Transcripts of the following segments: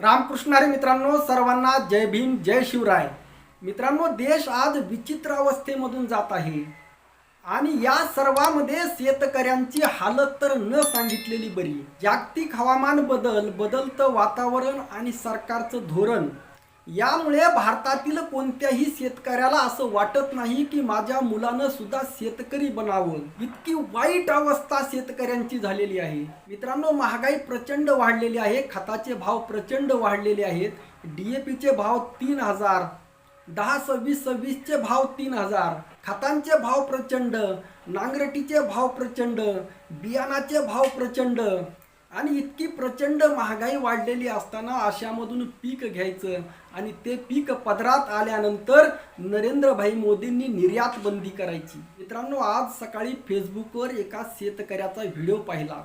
रामकृष्णारे मित्रांनो सर्वांना जय भीम जय शिवराय. मित्रांनो देश आज विचित्र अवस्थेमधून जात आहे. आणि या सर्वामध्ये शेतकऱ्यांची हालत तर न सांगितलेली बरी. जागतिक हवामान बदल बदलतं वातावरण आणि सरकारचं धोरण यामुळे भारतातील कोणत्याही शेतकऱ्याला असं वाटत नाही की माझ्या मुलानं सुद्धा शेतकरी बनावं. इतकी वाईट अवस्था शेतकऱ्यांची झालेली आहे. मित्रांनो महागाई प्रचंड वाढलेली आहे. खताचे भाव प्रचंड वाढलेले आहेत. डीएपीचे भाव तीन हजार. दहा सव्वीस सव्वीसचे भाव तीन हजार. खतांचे भाव प्रचंड. नांगरटीचे भाव प्रचंड. बियाणाचे भाव प्रचंड. आणि इतकी प्रचंड महागाई वाढलेली असताना अशामधून पीक घ्यायचं आणि ते पीक पदरात आल्यानंतर नरेंद्रभाई मोदींनी निर्यात बंदी करायची. मित्रांनो आज सकाळी फेसबुकवर एका शेतकऱ्याचा व्हिडिओ पाहिला.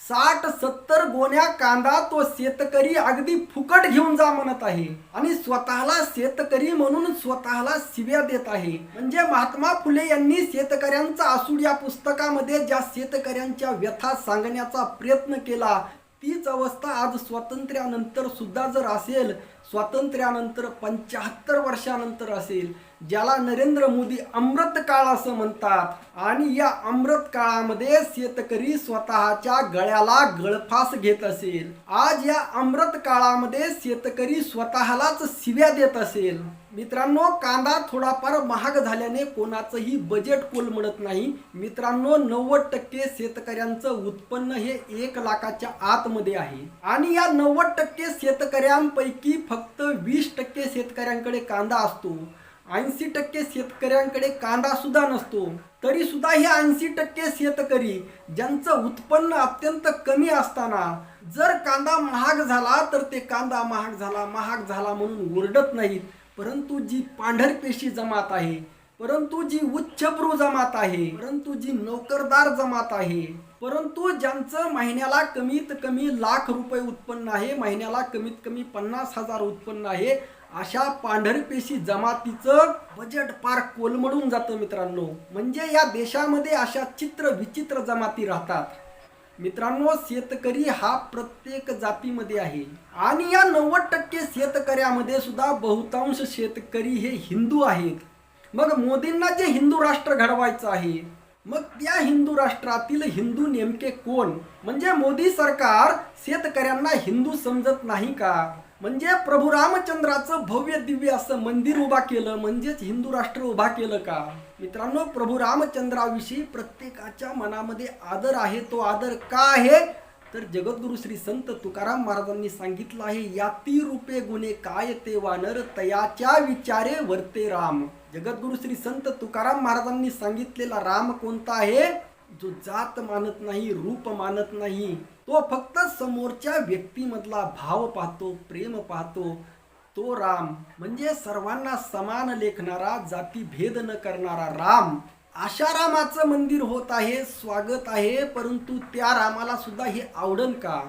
साठ सत्तर गोण्या कांदा तो शेतकरी अगदी फुकट घेऊन जा म्हणत आहे. आणि स्वतःला शेतकरी म्हणून स्वतःला शिव्या देत आहे. म्हणजे महात्मा फुले यांनी शेतकऱ्यांचा आसूड या पुस्तकामध्ये ज्या शेतकऱ्यांच्या व्यथा सांगण्याचा प्रयत्न केला तीच अवस्था आज स्वातंत्र्यानंतर सुद्धा जर असेल स्वातंत्र्यानंतर पंच्याहत्तर वर्षानंतर असेल ज्याला नरेंद्र मोदी अमृत काळ असं म्हणतात आणि या अमृत काळामध्ये शेतकरी स्वतःच्या गळ्याला गळफास घेत असेल. आज या अमृत काळामध्ये शेतकरी स्वतःलाच शिव्या देत असेल. मित्रांनो कांदा थोडाफार महाग झाल्याने कोणाचंही बजेट कोलमडत नाही. मित्रांनो नव्वद टक्के शेतकऱ्यांचं उत्पन्न हे एक लाखाच्या आतमध्ये आहे. आणि या नव्वद टक्के शेतकऱ्यांपैकी फक्त वीस टक्के शेतकऱ्यांकडे कांदा असतो. ऐंशी टक्के शेतकऱ्यांकडे कांदा सुद्धा नसतो. तरी सुद्धा हे ऐंशी टक्के शेतकरी ज्यांचं उत्पन्न अत्यंत कमी असताना जर कांदा महाग झाला तर ते कांदा महाग झाला महाग झाला म्हणून ओरडत नाहीत. परंतु जी पांढरपेशी जमात आहे परंतु जी उच्चभ्रू जमात आहे परंतु जी नोकरदार जमात आहे परंतु ज्यांचं महिन्याला कमीत कमी लाख रुपये उत्पन्न आहे महिन्याला कमीत कमी पन्नास हजार उत्पन्न आहे अशा पांढरपेशी जमातीचं बजेट पार कोलमडून जातं मित्रांनो. म्हणजे या देशामध्ये अशा चित्र विचित्र जमाती राहतात. मित्रांनो शेतकरी हा प्रत्येक जातीमध्ये आहे. आणि या नव्वद टक्के शेतकऱ्यामध्ये सुद्धा बहुतांश शेतकरी हे हिंदू आहेत. मग मोदींना जे हिंदू राष्ट्र घडवायचं आहे मग त्या हिंदू राष्ट्रातील हिंदू नेमके कोण? म्हणजे मोदी सरकार शेतकऱ्यांना हिंदू समजत नाही का? म्हणजे प्रभू रामचंद्राचं भव्य दिव्य असं मंदिर उभा केलं म्हणजेच हिंदू राष्ट्र उभा केलं का? मित्रांनो प्रभू रामचंद्राविषयी प्रत्येकाच्या मनामध्ये आदर आहे तो आदर का आहे? तर जगद्गुरु श्री संत तुकाराम महाराजांनी सांगितलं आहे याती रूपे गुणे काय ते वानर तयाच्या विचारे वरते राम. जगद्गुरु श्री संत तुकाराम महाराजांनी सांगितलेला राम कोणता आहे? जो जात मानत नाही रूप मानत नाही तो फक्त समोरच्या व्यक्तीमधला भाव पाहतो प्रेम पाहतो तो राम. म्हणजे सर्वांना समान लेखणारा जाती भेद न करणारा राम. अशा रामाचं मंदिर होत आहे स्वागत आहे परंतु त्या रामाला सुद्धा हे आवडन का?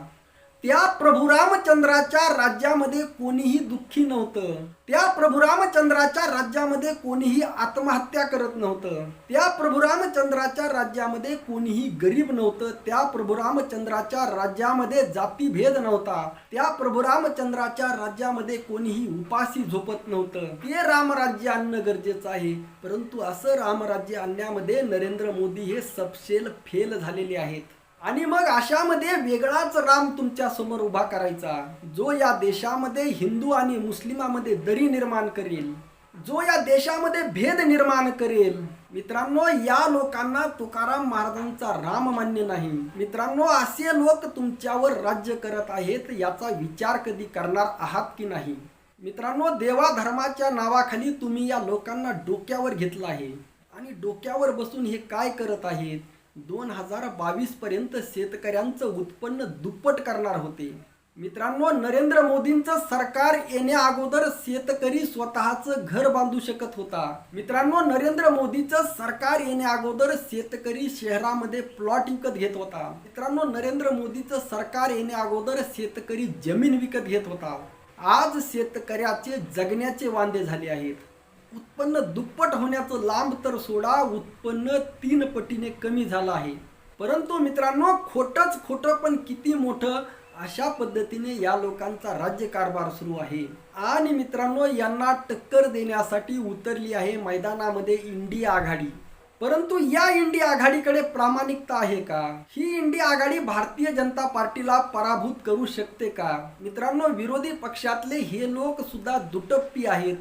त्या प्रभू रामचंद्राच्या राज्यामध्ये कोणीही दुःखी नव्हतं. त्या प्रभू रामचंद्राच्या राज्यामध्ये कोणीही आत्महत्या करत नव्हतं. त्या प्रभू रामचंद्राच्या राज्यामध्ये कोणीही गरीब नव्हतं. त्या प्रभू रामचंद्राच्या राज्यामध्ये जातीभेद नव्हता. त्या प्रभू रामचंद्राच्या राज्यामध्ये कोणीही उपाशी झोपत नव्हतं. ते रामराज्य आणणं गरजेचं आहे. परंतु असं रामराज्य आणण्यामध्ये नरेंद्र मोदी हे सपशेल फेल झालेले आहेत. आणि मग अशामध्ये वेगळाच राम तुमच्यासमोर उभा करायचा जो या देशामध्ये हिंदू आणि मुस्लिमामध्ये दरी निर्माण करेल जो या देशामध्ये भेद निर्माण करेल. मित्रांनो या लोकांना तुकाराम महाराजांचा राम मान्य नाही. मित्रांनो असे लोक तुमच्यावर राज्य करत आहेत याचा विचार कधी करणार आहात की नाही? मित्रांनो देवा धर्माच्या नावाखाली तुम्ही या लोकांना डोक्यावर घेतलं आहे. आणि डोक्यावर बसून हे काय करत आहेत? दोन हजार बावीस पर्यंत शेतकऱ्यांचं उत्पन्न दुप्पट करणार होते. मित्रांनो नरेंद्र मोदींचं सरकार येण्या अगोदर शेतकरी स्वतःचं घर बांधू शकत होता. मित्रांनो नरेंद्र मोदीचं सरकार येण्या अगोदर शेतकरी शहरामध्ये प्लॉट विकत घेत होता. मित्रांनो नरेंद्र मोदीचं सरकार येण्या अगोदर शेतकरी जमीन विकत घेत होता. आज शेतकऱ्याचे जगण्याचे वांदे झाले आहेत. उत्पन्न दुप्पट होण्याचं लांब तर सोडा उत्पन्न तीन पटीने कमी झालं आहे. परंतु मित्रांनो खोटंच खोटं पण किती मोठं अशा पद्धतीने या लोकांचा राज्यकारभार सुरू आहे. आणि मित्रांनो यांना टक्कर देण्यासाठी उतरली आहे मैदानामध्ये इंडिया आघाडी. परंतु या इंडिया आघाडीकडे प्रामाणिकता आहे का? ही इंडिया आघाडी भारतीय जनता पार्टीला पराभूत करू शकते का? मित्रांनो विरोधी पक्षातले हे लोक सुद्धा दुटप्पी आहेत.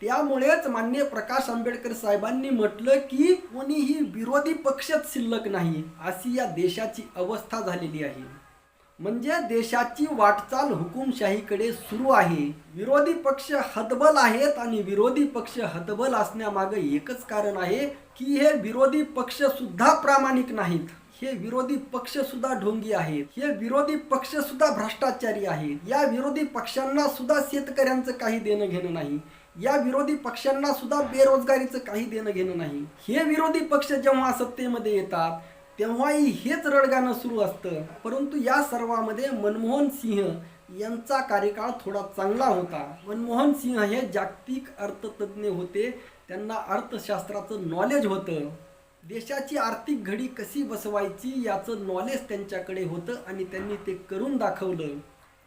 त्यामुळेच मान्य प्रकाश आंबेडकर साहेबांनी म्हटलं की कोणीही विरोधी पक्षच शिल्लक नाही अशी या देशाची अवस्था झालेली आहे. म्हणजे देशाची वाटचाल हुकुमशाहीकडे सुरू आहे. विरोधी पक्ष हतबल आहेत आणि विरोधी पक्ष हतबल असण्यामागे एकच कारण आहे की हे विरोधी पक्ष सुद्धा प्रामाणिक नाहीत. हे विरोधी पक्ष सुद्धा ढोंगी आहेत. हे विरोधी पक्ष सुद्धा भ्रष्टाचारी आहेत. या विरोधी पक्षांना सुद्धा शेतकऱ्यांचं काही देणं घेणं नाही. या विरोधी पक्षांना सुद्धा बेरोजगारीचं काही देणं घेणं नाही. हे विरोधी पक्ष जेव्हा सत्तेमध्ये येतात तेव्हाही हेच रडगाणं सुरू असतं. परंतु या सर्वामध्ये मनमोहन सिंह यांचा कार्यकाळ थोडा चांगला होता. मनमोहन सिंह हे जागतिक अर्थतज्ज्ञ होते. त्यांना अर्थशास्त्राचं नॉलेज होतं. देशाची आर्थिक घडी कशी बसवायची याचं नॉलेज त्यांच्याकडे होतं आणि त्यांनी ते करून दाखवलं.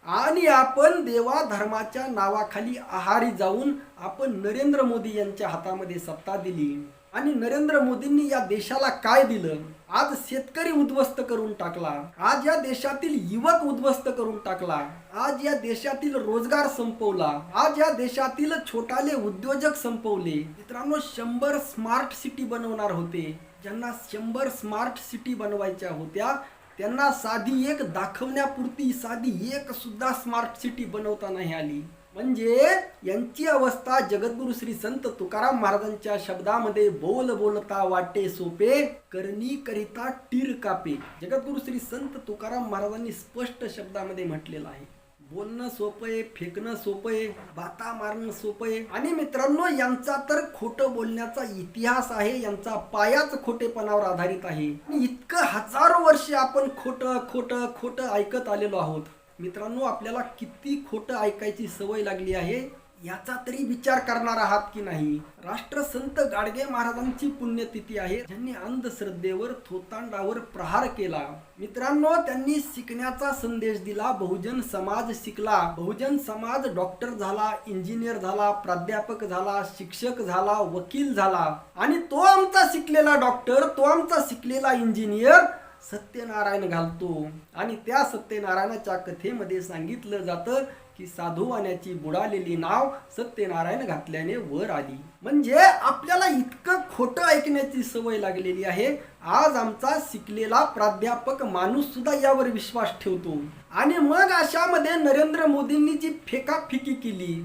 आणि आपण देवा धर्माच्या नावाखाली आहारी जाऊन आपण नरेंद्र मोदी यांच्या हातामध्ये सत्ता दिली आणि नरेंद्र मोदींनी या देशाला काय दिलं? आज शेतकरी उद्ध्वस्त करून टाकला. आज या देशातील युवक उद्ध्वस्त करून टाकला. आज या देशातील रोजगार संपवला. आज या देशातील छोटाले उद्योजक संपवले. मित्रांनो शंभर स्मार्ट सिटी बनवणार होते. ज्यांना शंभर स्मार्ट सिटी बनवायच्या होत्या त्यांना साधी एक दाखवण्यापुरती साधी एक सुद्धा स्मार्ट सिटी बनवता नाही आली. म्हणजे यांची अवस्था जगद्गुरु श्री संत तुकाराम महाराजांच्या शब्दामध्ये बोल बोलता वाटे सोपे करणी करिता टीर कापे. जगद्गुरु श्री संत तुकाराम महाराजांनी स्पष्ट शब्दामध्ये म्हटलेलं आहे. बोलणं सोपं आहे फेकणं सोपं आहे बाता मारणं सोपं आहे. आणि मित्रांनो यांचा तर खोटं बोलण्याचा इतिहास आहे यांचा पायाच खोटेपणावर आधारित आहे. इतकं हजारो वर्ष आपण खोटं खोटं खोटं ऐकत आलेलो आहोत. मित्रांनो आपल्याला किती खोटं ऐकायची सवय लागली आहे? याचा तरी विचार करणार आहात की नाही? राष्ट्रसंत गाडगे महाराजांची पुण्यतिथी आहे. ज्यांनी अंधश्रद्धेवर थोतांडावर प्रहार केला. मित्रांनो त्यांनी शिकण्याचा संदेश दिला. बहुजन समाज शिकला. बहुजन समाज डॉक्टर झाला इंजिनियर झाला प्राध्यापक झाला शिक्षक झाला वकील झाला. आणि तो आमचा शिकलेला डॉक्टर तो आमचा शिकलेला इंजिनियर सत्यनारायण घालतो. आणि त्या सत्यनारायणाच्या कथेमध्ये सांगितलं जातं की साधूवाण्याची बुडालेली नाव सत्यनारायण घातल्याने वर आली. म्हणजे आपल्याला इतकं खोटं ऐकण्याची सवय लागलेली आहे. आज आमचा शिकलेला प्राध्यापक माणूस सुद्धा यावर विश्वास ठेवतो. आणि मग अशामध्ये नरेंद्र मोदींनी जी फेकाफेकी केली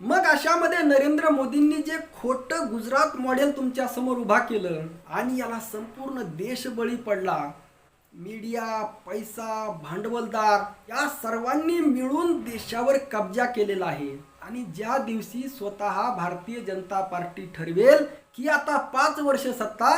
मग अशामध्ये नरेंद्र मोदींनी जे खोटं गुजरात मॉडेल तुमच्यासमोर उभा केलं आणि याला संपूर्ण देश बळी पडला मीडिया पैसा भांडवलदार या सर्वांनी मिळून देशावर कब्जा केलेला आहे. आणि ज्या दिवशी स्वतः भारतीय जनता पार्टी ठरवेल की आता पाच वर्ष सत्ता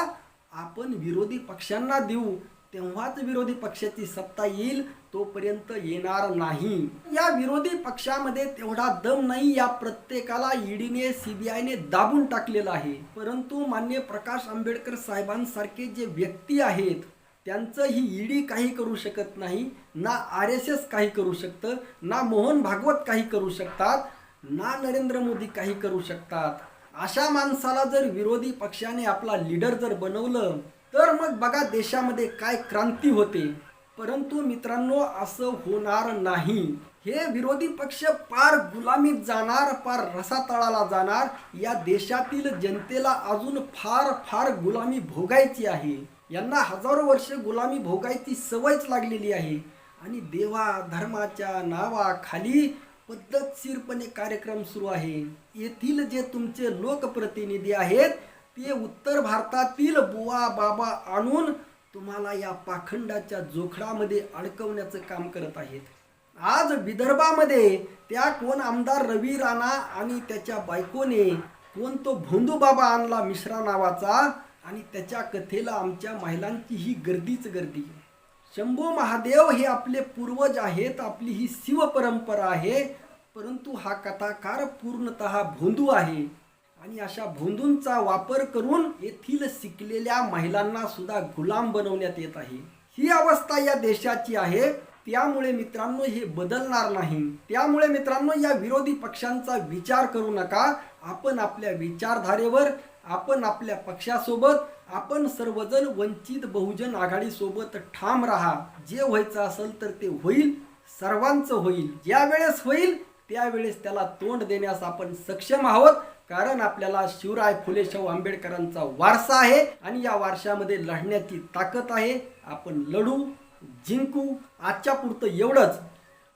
आपण विरोधी पक्षांना देऊ तेव्हाच विरोधी पक्षाची सत्ता येईल तोपर्यंत येणार नाही. या विरोधी पक्षामध्ये तेवढा दम नाही या प्रत्येकाला ईडीने सीबीआयने दाबून टाकलेला आहे. परंतु मान्य प्रकाश आंबेडकर साहेबांसारखे जे व्यक्ती आहेत त्यांचं ही ईडी काही करू शकत नाही ना आर एस एस काही करू शकतं ना मोहन भागवत काही करू शकतात ना नरेंद्र मोदी काही करू शकतात. अशा माणसाला जर विरोधी पक्षाने आपला लीडर जर बनवलं तर मग बघा देशामध्ये काय क्रांती होते. परंतु मित्रांनो असं होणार नाही. हे विरोधी पक्ष पार गुलामीत जाणार पार रसातळाला जाणार. या देशातील जनतेला अजून फार फार गुलामी भोगायची आहे. यांना हजारो वर्ष गुलामी भोगायची सवयच लागलेली आहे. आणि देवा धर्माच्या नावाखाली पद्धतशीरपणे कार्यक्रम सुरू आहे. येथील जे तुमचे लोकप्रतिनिधी आहेत ते उत्तर भारतातील बुवा बाबा आणून तुम्हाला या पाखंडाच्या जोखडामध्ये अडकवण्याचं काम करत आहेत. आज विदर्भामध्ये त्या कोण आमदार रवी राणा आणि त्याच्या बायकोने कोण तो भोंदू बाबा आणला मिश्रा नावाचा आणि त्याच्या कथेला आमच्या महिलांची ही गर्दीच गर्दी शंभू महादेव हे आपले पूर्वज आहेत आपली ही शिव परंपरा आहे परंतु हा कथाकार पूर्णतः भोंदू आहे. आणि अशा भोंदूंचा वापर करून येथील शिकलेल्या महिलांना सुद्धा गुलाम बनवण्यात येत आहे. ही अवस्था या देशाची आहे. त्यामुळे मित्रांनो हे बदलणार नाही. त्यामुळे मित्रांनो या विरोधी पक्षांचा विचार करू नका. आपण आपल्या विचारधारेवर आपण आपल्या पक्षासोबत आपण सर्वजण वंचित बहुजन आघाडीसोबत ठाम राहा. जे व्हायचं असेल तर ते होईल सर्वांचं होईल. ज्या वेळेस होईल त्यावेळेस त्याला तोंड देण्यास आपण सक्षम आहोत. कारण आपल्याला शिवराय फुले शाहू आंबेडकरांचा वारसा आहे आणि या वारशामध्ये लढण्याची ताकद आहे. आपण लढू जिंकू. आजच्या पुरतं एवढंच.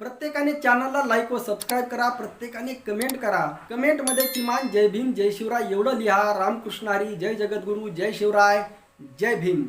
प्रत्येकाने चॅनलला लाईक व सबस्क्राईब करा प्रत्येकाने कमेंट करा. कमेंटमध्ये किमान जय भीम जय शिवराय एवढं लिहा. रामकृष्ण हरी जय जगद्गुरू जय शिवराय जय भीम.